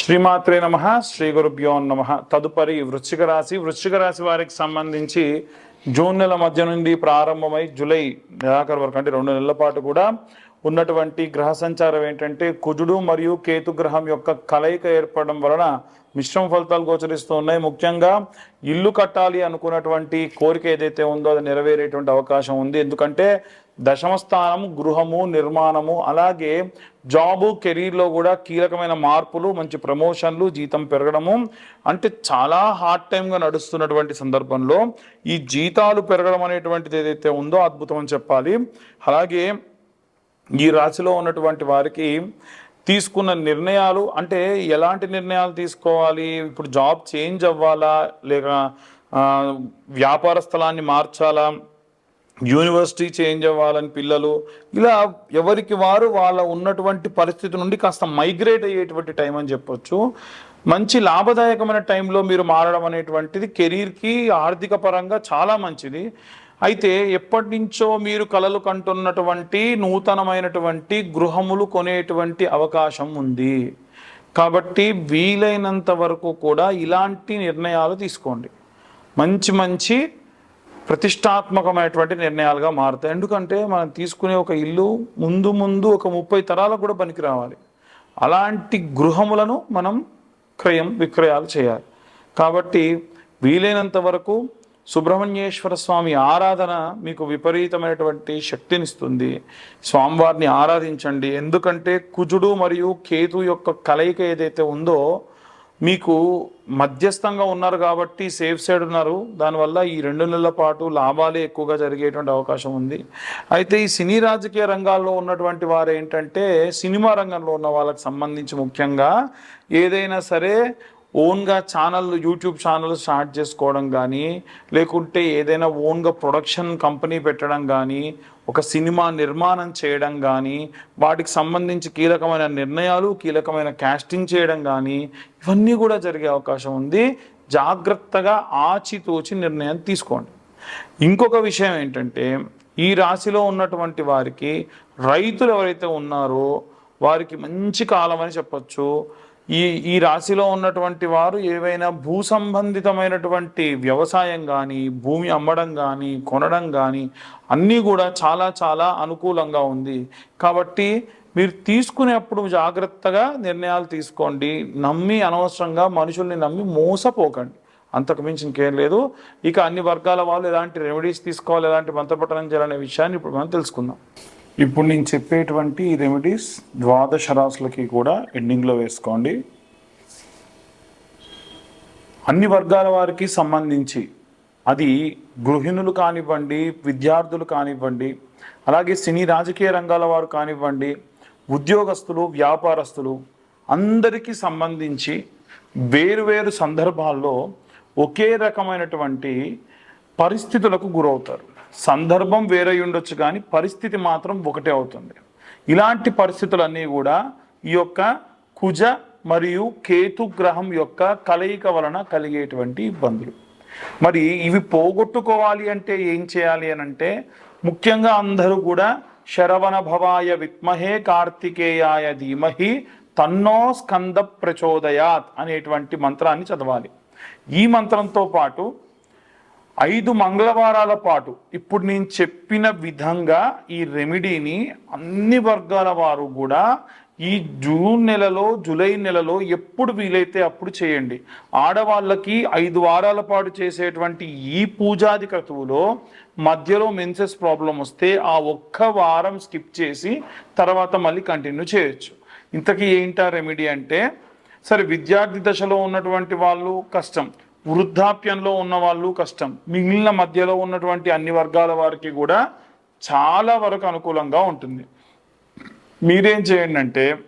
శ్రీమాత్రే నమ శ్రీ గురుభ్యో నమ. తదుపరి వృశ్చిక రాశి. వృశ్చిక రాశి వారికి సంబంధించి జూన్ నెల మధ్య నుండి ప్రారంభమై జూలై నెలాఖరు వరకు అంటే రెండు నెలల పాటు కూడా ఉన్నటువంటి గ్రహ సంచారం ఏంటంటే కుజుడు మరియు కేతు గ్రహం యొక్క కలయిక ఏర్పడడం వలన మిశ్రమ ఫలితాలు గోచరిస్తూ ఉన్నాయి. ముఖ్యంగా ఇల్లు కట్టాలి అనుకున్నటువంటి కోరిక ఏదైతే ఉందో అది నెరవేరేటువంటి అవకాశం ఉంది. ఎందుకంటే దశమస్థానం గృహము నిర్మాణము అలాగే జాబు కెరీర్లో కూడా కీలకమైన మార్పులు మంచి ప్రమోషన్లు జీతం పెరగడము. అంటే చాలా హార్డ్ టైంగా నడుస్తున్నటువంటి సందర్భంలో ఈ జీతాలు పెరగడం అనేటువంటిది ఏదైతే ఉందో అద్భుతం అని చెప్పాలి. అలాగే ఈ రాశిలో ఉన్నటువంటి వారికి తీసుకున్న నిర్ణయాలు అంటే ఎలాంటి నిర్ణయాలు తీసుకోవాలి? ఇప్పుడు జాబ్ చేంజ్ అవ్వాలా? లేక వ్యాపార స్థలాన్ని మార్చాలా? యూనివర్సిటీ చేంజ్ అవ్వాలని పిల్లలు ఇలా ఎవరికి వారు వాళ్ళ ఉన్నటువంటి పరిస్థితి నుండి కాస్త మైగ్రేట్ అయ్యేటువంటి టైం అని చెప్పొచ్చు. మంచి లాభదాయకమైన టైంలో మీరు మారడం అనేటువంటిది కెరీర్కి ఆర్థిక పరంగా చాలా మంచిది. అయితే ఎప్పటి నుంచో మీరు కలలు కంటున్నటువంటి నూతనమైనటువంటి గృహములు కొనేటువంటి అవకాశం ఉంది. కాబట్టి వీలైనంత వరకు కూడా ఇలాంటి నిర్ణయాలు తీసుకోండి. మంచి మంచి ప్రతిష్టాత్మకమైనటువంటి నిర్ణయాలుగా మారుతాయి. ఎందుకంటే మనం తీసుకునే ఒక ఇల్లు ముందు ముందు ఒక ముప్పై తరాలకు కూడా పనికి రావాలి. అలాంటి గృహములను మనం క్రయం విక్రయాలు చేయాలి. కాబట్టి వీలైనంత వరకు సుబ్రహ్మణ్యేశ్వర స్వామి ఆరాధన మీకు విపరీతమైనటువంటి శక్తినిస్తుంది. స్వామివారిని ఆరాధించండి. ఎందుకంటే కుజుడు మరియు కేతు యొక్క కలయిక ఏదైతే ఉందో మీకు మధ్యస్థంగా ఉన్నారు కాబట్టి సేఫ్ సైడ్ ఉన్నారు. దానివల్ల ఈ రెండు నెలల పాటు లాభాలే ఎక్కువగా జరిగేటువంటి అవకాశం ఉంది. అయితే ఈ సినీ రాజకీయ రంగాల్లో ఉన్నటువంటి వారు ఏంటంటే సినిమా రంగంలో ఉన్న వాళ్ళకి సంబంధించి ముఖ్యంగా ఏదైనా సరే ఓన్గా ఛానల్ యూట్యూబ్ ఛానల్ స్టార్ట్ చేసుకోవడం కానీ లేకుంటే ఏదైనా ఓన్గా ప్రొడక్షన్ కంపెనీ పెట్టడం కానీ ఒక సినిమా నిర్మాణం చేయడం కానీ వాటికి సంబంధించి కీలకమైన నిర్ణయాలు కీలకమైన క్యాస్టింగ్ చేయడం కానీ ఇవన్నీ కూడా జరిగే అవకాశం ఉంది. జాగ్రత్తగా ఆచితూచి నిర్ణయం తీసుకోండి. ఇంకొక విషయం ఏంటంటే ఈ రాశిలో ఉన్నటువంటి వారికి రైతులు ఎవరైతే ఉన్నారో వారికి మంచి కాలం అని చెప్పచ్చు. ఈ ఈ రాశిలో ఉన్నటువంటి వారు ఏవైనా భూ సంబంధితమైనటువంటి వ్యవసాయం కానీ భూమి అమ్మడం కానీ కొనడం కానీ అన్నీ కూడా చాలా చాలా అనుకూలంగా ఉంది. కాబట్టి మీరు తీసుకునేప్పుడు జాగ్రత్తగా నిర్ణయాలు తీసుకోండి. నమ్మి అనవసరంగా మనుషుల్ని నమ్మి మోసపోకండి. అంతకు మించి ఇంకేం లేదు. ఇక అన్ని వర్గాల వాళ్ళు ఎలాంటి రెమెడీస్ తీసుకోవాలి ఎలాంటి మంత్రపట్టణం చేయాలనే విషయాన్ని ఇప్పుడు మనం తెలుసుకుందాం. ఇప్పుడు నేను చెప్పేటువంటి రెమెడీస్ ద్వాదశ రాసులకి కూడా ఎండింగ్లో వేసుకోండి. అన్ని వర్గాల వారికి సంబంధించి అది గృహిణులు కానివ్వండి విద్యార్థులు కానివ్వండి అలాగే సినీ రాజకీయ రంగాల వారు కానివ్వండి ఉద్యోగస్తులు వ్యాపారస్తులు అందరికీ సంబంధించి వేరువేరు సందర్భాల్లో ఒకే రకమైనటువంటి పరిస్థితులకు గురవుతారు. సందర్భం వేరే ఉండొచ్చు కానీ పరిస్థితి మాత్రం ఒకటే అవుతుంది. ఇలాంటి పరిస్థితులన్నీ కూడా ఈ యొక్క కుజ మరియు కేతు గ్రహం యొక్క కలయిక వలన కలిగేటువంటి ఇబ్బందులు. మరి ఇవి పోగొట్టుకోవాలి అంటే ఏం చేయాలి అని అంటే ముఖ్యంగా అందరూ కూడా శరవణ భవాయ విత్మహే కార్తికేయాయ ధీమహి తన్నో స్కంద ప్రచోదయాత్ అనేటువంటి మంత్రాన్ని చదవాలి. ఈ మంత్రంతో పాటు ఐదు మంగళవారాల పాటు. ఇప్పుడు నేను చెప్పిన విధంగా ఈ రెమెడీని అన్ని వర్గాల వారు కూడా ఈ జూన్ నెలలో జూలై నెలలో ఎప్పుడు వీలైతే అప్పుడు చేయండి. ఆడవాళ్ళకి ఐదు వారాల పాటు చేసేటువంటి ఈ పూజాది క్రతువులో మధ్యలో మెన్సెస్ ప్రాబ్లం వస్తే ఆ ఒక్క వారం స్కిప్ చేసి తర్వాత మళ్ళీ కంటిన్యూ చేయొచ్చు. ఇంతకీ ఏంటా రెమెడీ అంటే సరే విద్యార్థి దశలో ఉన్నటువంటి వాళ్ళు కష్టం. వృద్ధాప్యంలో ఉన్న వాళ్ళు కష్టం. మిగిలిన మధ్యలో ఉన్నటువంటి అన్ని వర్గాల వారికి కూడా చాలా వరకు అనుకూలంగా ఉంటుంది. మీరేం చేయండి అంటే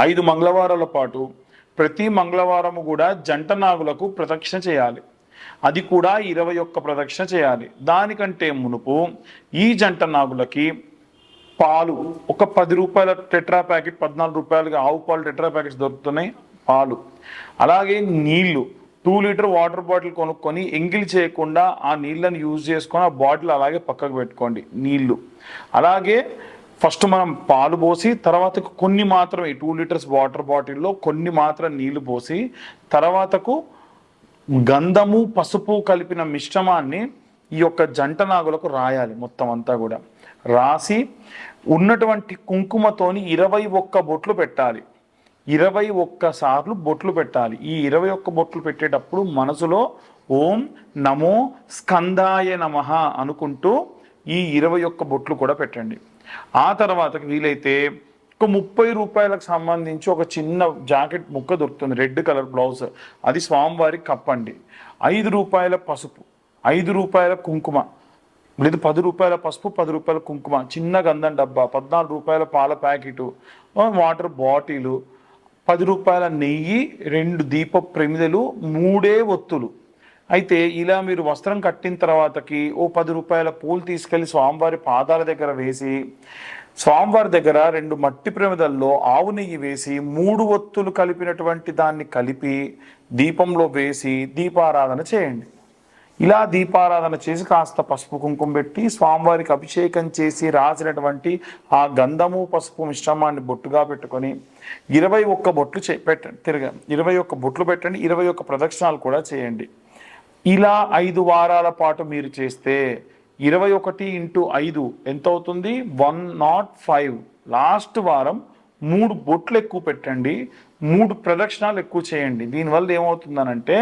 ఐదు మంగళవారాల పాటు ప్రతి మంగళవారము కూడా జంట నాగులకు ప్రదక్షిణ చేయాలి. అది కూడా ఇరవై ఒక్క ప్రదక్షిణ చేయాలి. దానికంటే మునుపు ఈ జంట నాగులకి పాలు ఒక పది రూపాయల టెట్రా ప్యాకెట్ పద్నాలుగు రూపాయలుగా ఆవు పాలు టెట్రా ప్యాకెట్స్ దొరుకుతున్నాయి పాలు. అలాగే నీళ్ళు టూ లీటర్ వాటర్ బాటిల్ కొనుక్కొని ఎంగిల్ చేయకుండా ఆ నీళ్ళని యూజ్ చేసుకొని ఆ బాటిల్ అలాగే పక్కకు పెట్టుకోండి నీళ్ళు. అలాగే ఫస్ట్ మనం పాలు పోసి తర్వాతకు కొన్ని మాత్రమే టూ లీటర్స్ వాటర్ బాటిల్లో కొన్ని మాత్రం నీళ్ళు పోసి తర్వాతకు గంధము పసుపు కలిపిన మిశ్రమాన్ని ఈ యొక్క జంట నాగులకు రాయాలి మొత్తం అంతా కూడా. రాసి ఉన్నటువంటి కుంకుమతోని ఇరవై ఒక్క బొట్లు పెట్టాలి. ఇరవై ఒక్క సార్లు బొట్లు పెట్టాలి. ఈ ఇరవై ఒక్క బొట్లు పెట్టేటప్పుడు మనసులో ఓం నమో స్కందాయ నమః అనుకుంటూ ఈ ఇరవై ఒక్క బొట్లు కూడా పెట్టండి. ఆ తర్వాత వీలైతే ఒక ముప్పై రూపాయలకు సంబంధించి ఒక చిన్న జాకెట్ ముక్క దొరుకుతుంది. Red colour blouse. అది స్వామివారికి కప్పండి. ఐదు రూపాయల పసుపు ఐదు రూపాయల కుంకుమ లేదు పది రూపాయల పసుపు పది రూపాయల కుంకుమ చిన్న గంధం డబ్బా పద్నాలుగు రూపాయల పాల ప్యాకెటు వాటర్ బాటిలు పది రూపాయల నెయ్యి రెండు దీప ప్రమిదలు మూడే ఒత్తులు. అయితే ఇలా మీరు వస్త్రం కట్టిన తర్వాతకి ఓ పది రూపాయల పూలు తీసుకెళ్ళి స్వామివారి పాదాల దగ్గర వేసి స్వామివారి దగ్గర రెండు మట్టి ప్రమిదల్లో ఆవు నెయ్యి వేసి మూడు ఒత్తులు కలిపినటువంటి దాన్ని కలిపి దీపంలో వేసి దీపారాధన చేయండి. ఇలా దీపారాధన చేసి కాస్త పసుపు కుంకుమ పెట్టి స్వామివారికి అభిషేకం చేసి రాసినటువంటి ఆ గంధము పసుపు మిశ్రమాన్ని బొట్టుగా పెట్టుకొని ఇరవై ఒక్క బొట్లు చే పెట్టండి తిరగ ఇరవై ఒక్క బొట్లు పెట్టండి ఇరవై ఒక్క ప్రదక్షిణాలు కూడా చేయండి. ఇలా ఐదు వారాల పాటు మీరు చేస్తే ఇరవై ఒకటి ఇంటూ ఐదు ఎంత అవుతుంది? One not five. లాస్ట్ వారం మూడు బొట్లు ఎక్కువ పెట్టండి. మూడు ప్రదక్షిణాలు ఎక్కువ చేయండి. దీనివల్ల ఏమవుతుందనంటే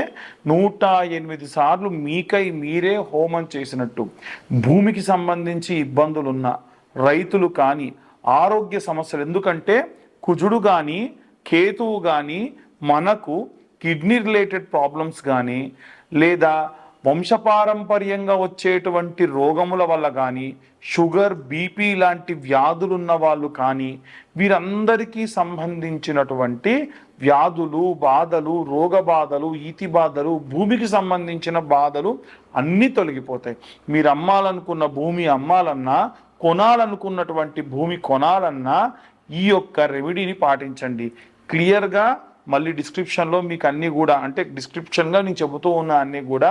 నూట ఎనిమిది సార్లు మీకై మీరే హోమం చేసినట్టు. భూమికి సంబంధించి ఇబ్బందులున్న రైతులు కానీ ఆరోగ్య సమస్యలు. ఎందుకంటే కుజుడు కానీ కేతువు కానీ మనకు కిడ్నీ రిలేటెడ్ ప్రాబ్లమ్స్ కానీ లేదా వంశపారంపర్యంగా వచ్చేటువంటి రోగముల వల్ల కానీ షుగర్ బీపీ లాంటి వ్యాధులున్న వాళ్ళు కానీ వీరందరికీ సంబంధించినటువంటి వ్యాధులు బాధలు రోగ బాధలు ఈతి బాధలు భూమికి సంబంధించిన బాధలు అన్నీ తొలగిపోతాయి. మీరు అమ్మాలనుకున్న భూమి అమ్మాలన్నా కొనాలనుకున్నటువంటి భూమి కొనాలన్నా ఈ యొక్క రెమెడీని పాటించండి. క్లియర్గా మళ్ళీ డిస్క్రిప్షన్లో మీకు అన్నీ కూడా అంటే డిస్క్రిప్షన్గా నేను చెబుతూ ఉన్న అన్నీ కూడా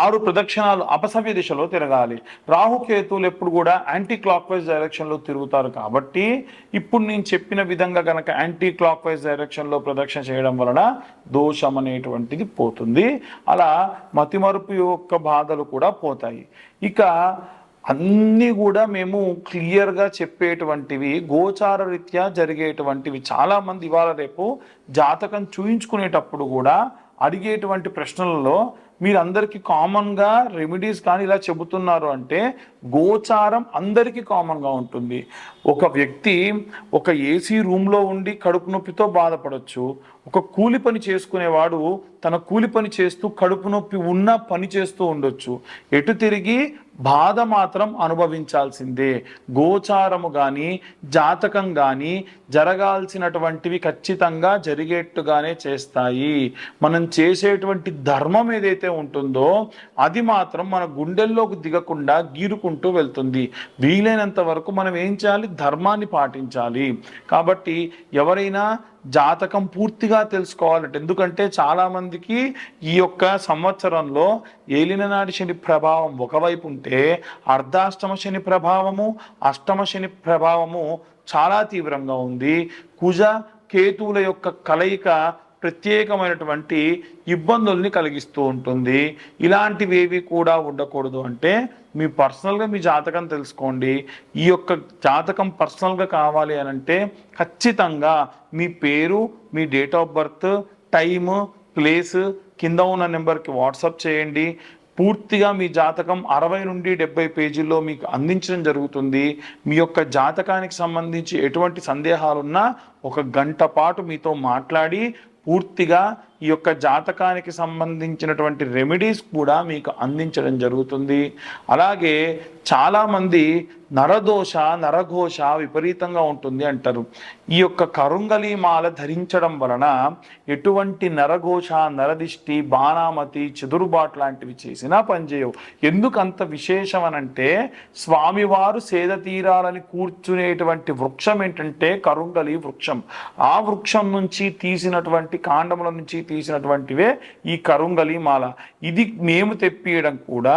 ఆరు ప్రదక్షిణాలు అపసవ్య దిశలో తిరగాలి. రాహుకేతువులు ఎప్పుడు కూడా యాంటీ క్లాక్ వైజ్ డైరెక్షన్లో తిరుగుతారు కాబట్టి ఇప్పుడు నేను చెప్పిన విధంగా కనుక యాంటీ క్లాక్ వైజ్ డైరెక్షన్లో ప్రదక్షిణ చేయడం వలన దోషం అనేటువంటిది పోతుంది. అలా మతిమరుపు యొక్క బాధలు కూడా పోతాయి. ఇక అన్నీ కూడా మేము క్లియర్గా చెప్పేటువంటివి గోచార రీత్యా జరిగేటువంటివి చాలామంది ఇవాళ రేపు జాతకం చూయించుకునేటప్పుడు కూడా అడిగేటువంటి ప్రశ్నలలో మీరందరికీ కామన్గా రెమెడీస్ కానీ ఇలా చెబుతున్నారు అంటే గోచారం అందరికీ కామన్గా ఉంటుంది. ఒక వ్యక్తి ఒక ఏసీ రూమ్లో ఉండి కడుపు నొప్పితో బాధపడవచ్చు ఒక కూలి పని చేసుకునేవాడు తన కూలి పని చేస్తూ కడుపు నొప్పి ఉన్న పని చేస్తూ ఉండొచ్చు. ఎటు తిరిగి బాధ మాత్రం అనుభవించాల్సిందే. గోచారము కానీ జాతకం కానీ జరగాల్సినటువంటివి ఖచ్చితంగా జరిగేట్టుగానే చేస్తాయి. మనం చేసేటువంటి ధర్మం ఏదైతే ఉంటుందో అది మాత్రం మన గుండెల్లోకి దిగకుండా గీరుకుంటూ వెళ్తుంది. వీలైనంత వరకు మనం ఏం చేయాలి? ధర్మాన్ని పాటించాలి. కాబట్టి ఎవరైనా జాతకం పూర్తిగా తెలుసుకోవాలంటే. ఎందుకంటే చాలామందికి ఈ యొక్క సంవత్సరంలో ఏలిననాటి శని ప్రభావం ఒకవైపు ఉంటే అర్ధాష్టమ శని ప్రభావము అష్టమ శని ప్రభావము చాలా తీవ్రంగా ఉంది. కుజ కేతువుల యొక్క కలయిక ప్రత్యేకమైనటువంటి ఇబ్బందుల్ని కలిగిస్తూ ఉంటుంది. ఇలాంటివి ఏవి కూడా ఉండకూడదు అంటే మీ పర్సనల్గా మీ జాతకం తెలుసుకోండి. ఈ యొక్క జాతకం పర్సనల్గా కావాలి అని అంటే ఖచ్చితంగా మీ పేరు మీ date of birth time place కింద ఉన్న నెంబర్కి వాట్సాప్ చేయండి. పూర్తిగా మీ జాతకం అరవై నుండి డెబ్బై పేజీల్లో మీకు అందించడం జరుగుతుంది. మీ యొక్క జాతకానికి సంబంధించి ఎటువంటి సందేహాలున్నా ఒక గంట పాటు మీతో మాట్లాడి పూర్తిగా ఈ యొక్క జాతకానికి సంబంధించినటువంటి రెమెడీస్ కూడా మీకు అందించడం జరుగుతుంది. అలాగే చాలామంది నరదోష నరఘోష విపరీతంగా ఉంటుంది అంటారు. ఈ యొక్క కరుంగలి మాల ధరించడం వలన ఎటువంటి నరఘోష నరదిష్టి బాణామతి చెదురుబాటు లాంటివి చేసినా పనిచేయవు. ఎందుకు అంత విశేషం అనంటే స్వామివారు సేద తీరాలని కూర్చునేటువంటి వృక్షం ఏంటంటే కరుంగలి వృక్షం. ఆ వృక్షం నుంచి తీసినటువంటి కాండముల నుంచి తీసినటువంటివే ఈ కరుంగలి మాల. ఇది మేము తెప్పియడం కూడా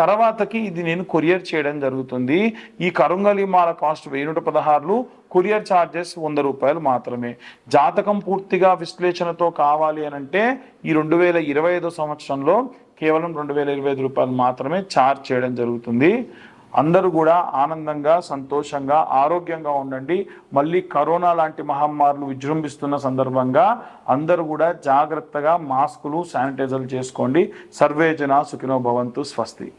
తర్వాతకి ఇది నేను కొరియర్ చేయడం జరుగుతుంది. ఈ కరుంగలి మాల కాస్ట్ వెయ్యి నూట పదహారులు కొరియర్ ఛార్జెస్ వంద రూపాయలు మాత్రమే. జాతకం పూర్తిగా విశ్లేషణతో కావాలి అని అంటే ఈ రెండు వేల ఇరవై ఐదో సంవత్సరంలో కేవలం రెండు వేల ఇరవై ఐదు రూపాయలు మాత్రమే ఛార్జ్ చేయడం జరుగుతుంది. అందరూ కూడా ఆనందంగా సంతోషంగా ఆరోగ్యంగా ఉండండి. మళ్ళీ కరోనా లాంటి మహమ్మారులు విజృంభిస్తున్న సందర్భంగా అందరూ కూడా జాగ్రత్తగా మాస్కులు శానిటైజర్లు చేసుకోండి. సర్వేజన సుఖినో భవంతు స్వస్తి.